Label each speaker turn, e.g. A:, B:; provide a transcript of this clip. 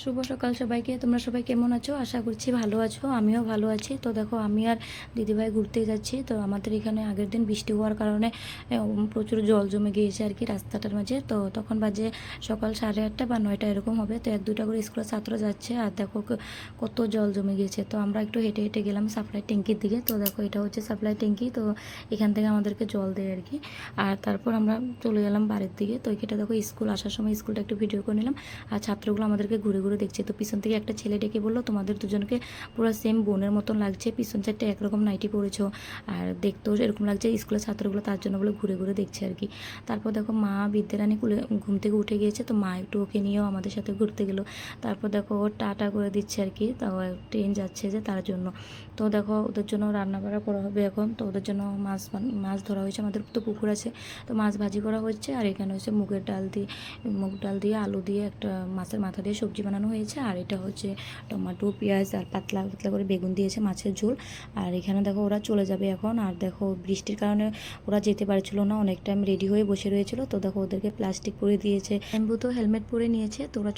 A: শুভ সকাল সবাইকে। তোমরা সবাই কেমন আছো? আশা করছি ভালো আছো, আমিও ভালো আছি। তো দেখো, আমি আর দিদিভাই ঘুরতে যাচ্ছি। তো আমাদের এখানে আগের দিন বৃষ্টি হওয়ার কারণে প্রচুর জল জমে গিয়েছে আর কি রাস্তাটার মাঝে। তো তখন বাজে সকাল সাড়ে আটটা বা নয়টা এরকম হবে। তো এক দুটা করে স্কুলের ছাত্র যাচ্ছে আর দেখো কত জল জমে গিয়েছে। তো আমরা একটু হেঁটে হেঁটে গেলাম সাপ্লাই ট্যাঙ্কির দিকে। তো দেখো, এটা হচ্ছে সাপ্লাই ট্যাঙ্কি। তো এখান থেকে আমাদেরকে জল দেয় আর কি। আর তারপর আমরা চলে গেলাম বাড়ির দিকে। তো এটা দেখো, স্কুল আসার সময় স্কুলটা একটু ভিডিও করে নিলাম। আর ছাত্রগুলো আমাদেরকে ঘুরে ঘুরে দেখছে। তো পিছন থেকে একটা ছেলে ডেকে বলল, তোমাদের দুজনকে পুরো সেম বোনের মতন লাগছে। পিছন চারটে একরকম নাইটি পরেছো আর দেখতেও এরকম লাগছে স্কুলের ছাত্রগুলো তার জন্য বলে ঘুরে ঘুরে দেখছে আর কি। তারপর দেখো মা বিদ্যারানী কুলে ঘুম থেকে উঠে গিয়েছে। তো মা একটু ওকে নিয়েও আমাদের সাথে ঘুরতে গেলো। তারপর দেখো ও টাটা করে দিচ্ছে আর কি। তাও ট্রেন যাচ্ছে যে তার জন্য। তো দেখো ওদের জন্য রান্না বাড়া করা হবে এখন। তো ওদের জন্য মাছ মাছ ধরা হয়েছে। আমাদের তো পুকুর আছে। তো মাছ ভাজি করা হচ্ছে। আর এখানে হচ্ছে মুগের ডাল দিয়ে, মুগ ডাল দিয়ে, আলু দিয়ে একটা মাছের মাথা দিয়ে সবজি বানানো হয়েছে। আর এটা হচ্ছে টমাটো, পেঁয়াজ আর পাতলা পাতলা করে বেগুন দিয়েছে মাছের ঝোল। আর এখানে দেখো ওরা চলে যাবে এখন। আর দেখো বৃষ্টির কারণে ওরা যেতে পারছিল না। অনেক টাইম রেডি হয়ে বসে রয়েছিল। তো দেখো ওদেরকে প্লাস্টিক পরে দিয়েছে। এম্বু তো হেলমেট পরে নিয়েছে। তো ওরা